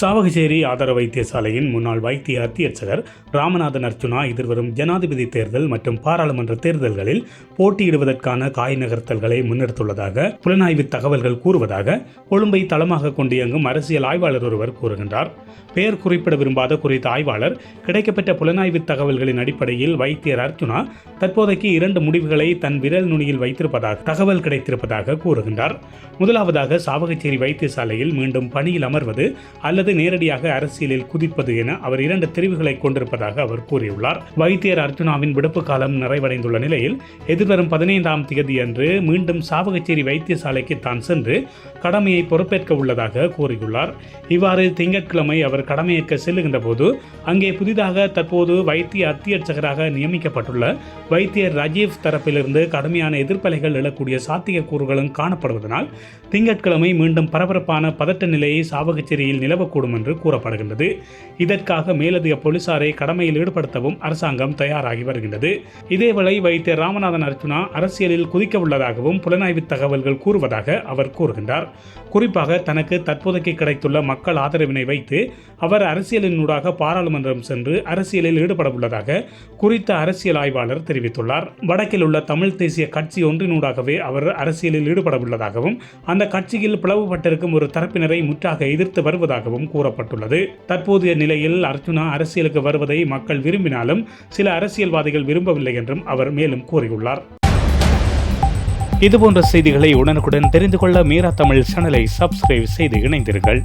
சாவகச்சேரி ஆதார வைத்தியசாலையின் முன்னாள் வைத்திய அத்தியட்சகர் ராமநாதன் அர்ச்சுனா எதிர்வரும் ஜனாதிபதி தேர்தல் மற்றும் பாராளுமன்ற தேர்தல்களில் போட்டியிடுவதற்கான காய் நகர்த்தல்களை முன்னெடுத்துள்ளதாக புலனாய்வு தகவல்கள் கூறுவதாக கொழும்பை தளமாக கொண்டு இயங்கும் அரசியல் ஆய்வாளர் ஒருவர் கூறுகின்றார். பெயர் குறிப்பிட விரும்பாத குறித்த ஆய்வாளர் கிடைக்கப்பட்ட புலனாய்வு தகவல்களின் அடிப்படையில் வைத்தியர் அர்ச்சுனா தற்போதைக்கு இரண்டு முடிவுகளை தன் விரல் நுனியில் வைத்திருப்பதாக தகவல் கிடைத்திருப்பதாக கூறுகின்றார். முதலாவதாக சாவகச்சேரி வைத்தியசாலையில் மீண்டும் பணியில் அமர்வது அல்லது நேரடியாக அரசியலில் குதிப்பது என அவர் இரண்டு தெரிவுகளை கொண்டிருப்பதாக அவர் கூறியுள்ளார். வைத்தியர் அர்ஜுனாவின் விடுப்பு காலம் நிறைவடைந்துள்ள நிலையில் எதிர்வரும் பதினைந்தாம் தேதி அன்று மீண்டும் சாவகச்சேரி வைத்தியசாலைக்கு தான் சென்று கடமையை பொறுப்பேற்க உள்ளதாக கூறியுள்ளார். இவ்வாறு திங்கட்கிழமை அவர் கடமையேற்க செல்லுகின்ற போது அங்கே புதிதாக தற்போது வைத்திய அத்தியட்சகராக நியமிக்கப்பட்டுள்ள வைத்தியர் ராஜீவ் தரப்பிலிருந்து கடுமையான எதிர்ப்பலைகள் எழக்கூடிய சாத்தியக்கூறுகளும் காணப்படுவதனால் திங்கட்கிழமை மீண்டும் பரபரப்பான பதட்ட நிலையை சாவகச்சேரியில் நிலவக்கூடும் என்று கூறப்படுகின்றது. இதற்காக மேலதிக போலீசாரை கடமையில் ஈடுபடுத்தவும் அரசாங்கம் தயாராகி வருகின்றது. இதேவேளை வைத்தியர் ராமநாதன் அர்ஜுனா அரசியலில் குதிக்க உள்ளதாகவும் புலனாய்வு தகவல்கள் கூறுவதாக அவர் கூறுகின்றார். குறிப்பாக தனக்கு தற்போதைக்கு கிடைத்துள்ள மக்கள் ஆதரவினை வைத்து அவர் அரசியலினூடாக பாராளுமன்றம் சென்று அரசியலில் ஈடுபட உள்ளதாக குறித்த அரசியல் ஆய்வாளர் தெரிவித்துள்ளார். வடக்கில் உள்ள தமிழ் தேசிய கட்சி ஒன்றினூடாகவே அவர் அரசியலில் ஈடுபட உள்ளதாகவும் அந்த கட்சியில் பிளவுபட்டிருக்கும் ஒரு தரப்பினரை முற்றாக எதிர்த்து வருவதாகவும் கூறப்பட்டுள்ளது. தற்போதைய நிலையில் அர்ஜுனா அரசியலுக்கு வருவதை மக்கள் விரும்பினாலும் சில அரசியல்வாதிகள் விரும்பவில்லை என்றும் அவர் மேலும் கூறியுள்ளார். இதுபோன்ற செய்திகளை உடனுக்குடன் தெரிந்து கொள்ள மீரா தமிழ் சேனலை சப்ஸ்கிரைப் செய்து இணைந்தீர்கள்